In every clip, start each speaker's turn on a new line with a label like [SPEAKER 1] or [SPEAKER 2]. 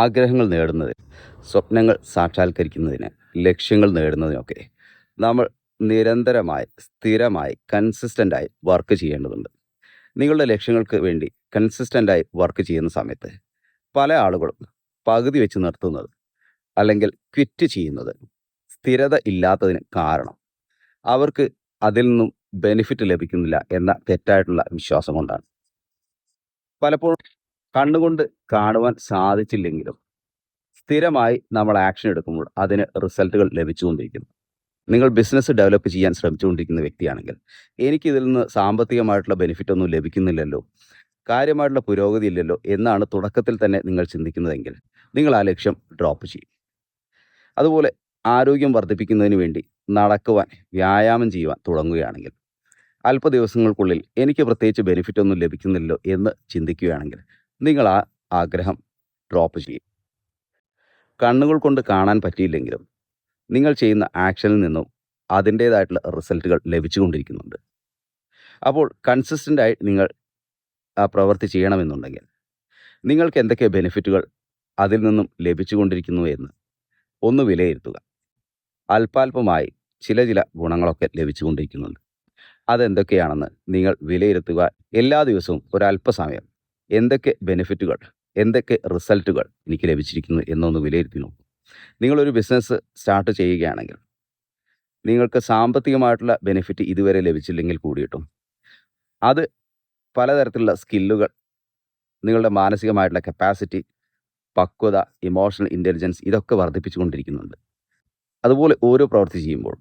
[SPEAKER 1] ആഗ്രഹങ്ങൾ നേടുന്നതിന് സ്വപ്നങ്ങൾ സാക്ഷാത്കരിക്കുന്നതിന് ലക്ഷ്യങ്ങൾ നേടുന്നതിനൊക്കെ നമ്മൾ നിരന്തരമായി സ്ഥിരമായി കൺസിസ്റ്റന്റായി വർക്ക് ചെയ്യേണ്ടതുണ്ട്. നിങ്ങളുടെ ലക്ഷ്യങ്ങൾക്ക് വേണ്ടി കൺസിസ്റ്റന്റായി വർക്ക് ചെയ്യുന്ന സമയത്ത് പല ആളുകളും പകുതി വെച്ച് നിർത്തുന്നത് അല്ലെങ്കിൽ ക്വിറ്റ് ചെയ്യുന്നത് സ്ഥിരത ഇല്ലാത്തതിന് കാരണം അവർക്ക് അതിൽ നിന്നും ബെനിഫിറ്റ് ലഭിക്കുന്നില്ല എന്ന തെറ്റായിട്ടുള്ള വിശ്വാസം കൊണ്ടാണ്. പലപ്പോഴും കണ്ണുകൊണ്ട് കാണുവാൻ സാധിച്ചില്ലെങ്കിലും സ്ഥിരമായി നമ്മൾ ആക്ഷൻ എടുക്കുമ്പോൾ അതിന് റിസൾട്ടുകൾ ലഭിച്ചുകൊണ്ടിരിക്കുന്നു. നിങ്ങൾ ബിസിനസ് ഡെവലപ്പ് ചെയ്യാൻ ശ്രമിച്ചുകൊണ്ടിരിക്കുന്ന വ്യക്തിയാണെങ്കിൽ എനിക്ക് ഇതിൽ നിന്ന് സാമ്പത്തികമായിട്ടുള്ള ബെനിഫിറ്റ് ഒന്നും ലഭിക്കുന്നില്ലല്ലോ കാര്യമായിട്ടുള്ള പുരോഗതി ഇല്ലല്ലോ എന്നാണ് തുടക്കത്തിൽ തന്നെ നിങ്ങൾ ചിന്തിക്കുന്നതെങ്കിൽ നിങ്ങൾ ആ ലക്ഷ്യം ഡ്രോപ്പ് ചെയ്യും. അതുപോലെ ആരോഗ്യം വർദ്ധിപ്പിക്കുന്നതിന് വേണ്ടി നടക്കുവാൻ വ്യായാമം ചെയ്യുവാൻ തുടങ്ങുകയാണെങ്കിൽ അല്പ ദിവസങ്ങൾക്കുള്ളിൽ എനിക്ക് പ്രത്യേകിച്ച് ബെനിഫിറ്റ് ഒന്നും ലഭിക്കുന്നില്ലല്ലോ എന്ന് ചിന്തിക്കുകയാണെങ്കിൽ നിങ്ങൾ ആ ആഗ്രഹം ഡ്രോപ്പ് ചെയ്യും. കണ്ണുകൾ കൊണ്ട് കാണാൻ പറ്റിയില്ലെങ്കിലും നിങ്ങൾ ചെയ്യുന്ന ആക്ഷനിൽ നിന്നും അതിന്റേതായിട്ടുള്ള റിസൾട്ടുകൾ ലഭിച്ചുകൊണ്ടിരിക്കുന്നുണ്ട്. അപ്പോൾ കൺസിസ്റ്റന്റായി നിങ്ങൾ ആ പ്രവൃത്തി ചെയ്യണമെന്നുണ്ടെങ്കിൽ നിങ്ങൾക്ക് എന്തൊക്കെ ബെനിഫിറ്റുകൾ അതിൽ നിന്നും ലഭിച്ചുകൊണ്ടിരിക്കുന്നു എന്ന് ഒന്ന് വിലയിരുത്തുക. അല്പാൽപമായി ചില ചില ഗുണങ്ങളൊക്കെ ലഭിച്ചുകൊണ്ടിരിക്കുന്നുണ്ട്. അതെന്തൊക്കെയാണെന്ന് നിങ്ങൾ വിലയിരുത്തുക. എല്ലാ ദിവസവും ഒരല്പസമയം എന്തൊക്കെ ബെനിഫിറ്റുകൾ എന്തൊക്കെ റിസൾട്ടുകൾ എനിക്ക് ലഭിച്ചിരിക്കുന്നു എന്നൊന്ന് വിലയിരുത്തി നോക്കും. നിങ്ങളൊരു ബിസിനസ് സ്റ്റാർട്ട് ചെയ്യുകയാണെങ്കിൽ നിങ്ങൾക്ക് സാമ്പത്തികമായിട്ടുള്ള ബെനിഫിറ്റ് ഇതുവരെ ലഭിച്ചില്ലെങ്കിൽ കൂടിയിട്ടും അത് പലതരത്തിലുള്ള സ്കില്ലുകൾ നിങ്ങളുടെ മാനസികമായിട്ടുള്ള കപ്പാസിറ്റി പക്വത ഇമോഷണൽ ഇന്റലിജൻസ് ഇതൊക്കെ വർദ്ധിപ്പിച്ചുകൊണ്ടിരിക്കുന്നുണ്ട്. അതുപോലെ ഓരോ പ്രവൃത്തി ചെയ്യുമ്പോൾ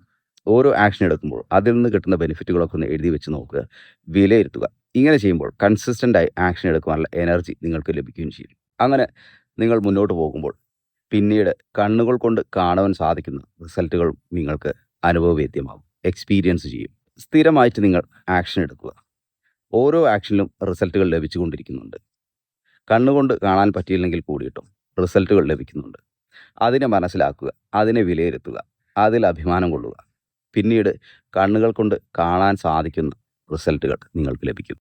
[SPEAKER 1] ഓരോ ആക്ഷൻ എടുക്കുമ്പോൾ അതിൽ നിന്ന് കിട്ടുന്ന ബെനിഫിറ്റുകളൊക്കെ ഒന്ന് എഴുതി വെച്ച് നോക്കുക വിലയിരുത്തുക. ഇങ്ങനെ ചെയ്യുമ്പോൾ കൺസിസ്റ്റന്റായി ആക്ഷൻ എടുക്കുവാനുള്ള എനർജി നിങ്ങൾക്ക് ലഭിക്കുകയും ചെയ്യും. അങ്ങനെ നിങ്ങൾ മുന്നോട്ട് പോകുമ്പോൾ പിന്നീട് കണ്ണുകൾ കൊണ്ട് കാണുവാൻ സാധിക്കുന്ന റിസൾട്ടുകൾ നിങ്ങൾക്ക് അനുഭവവേദ്യമാകും എക്സ്പീരിയൻസ് ചെയ്യും. സ്ഥിരമായിട്ട് നിങ്ങൾ ആക്ഷൻ എടുക്കുക. ഓരോ ആക്ഷനിലും റിസൾട്ടുകൾ ലഭിച്ചുകൊണ്ടിരിക്കുന്നുണ്ട്. കണ്ണുകൊണ്ട് കാണാൻ പറ്റിയില്ലെങ്കിൽ കൂടിയിട്ടും റിസൾട്ടുകൾ ലഭിക്കുന്നുണ്ട്. അതിനെ മനസ്സിലാക്കുക അതിനെ വിലയിരുത്തുക അതിൽ അഭിമാനം കൊള്ളുക. പിന്നീട് കണ്ണുകൾ കൊണ്ട് കാണാൻ സാധിക്കുന്ന റിസൾട്ടുകൾ നിങ്ങൾക്ക് ലഭിക്കും.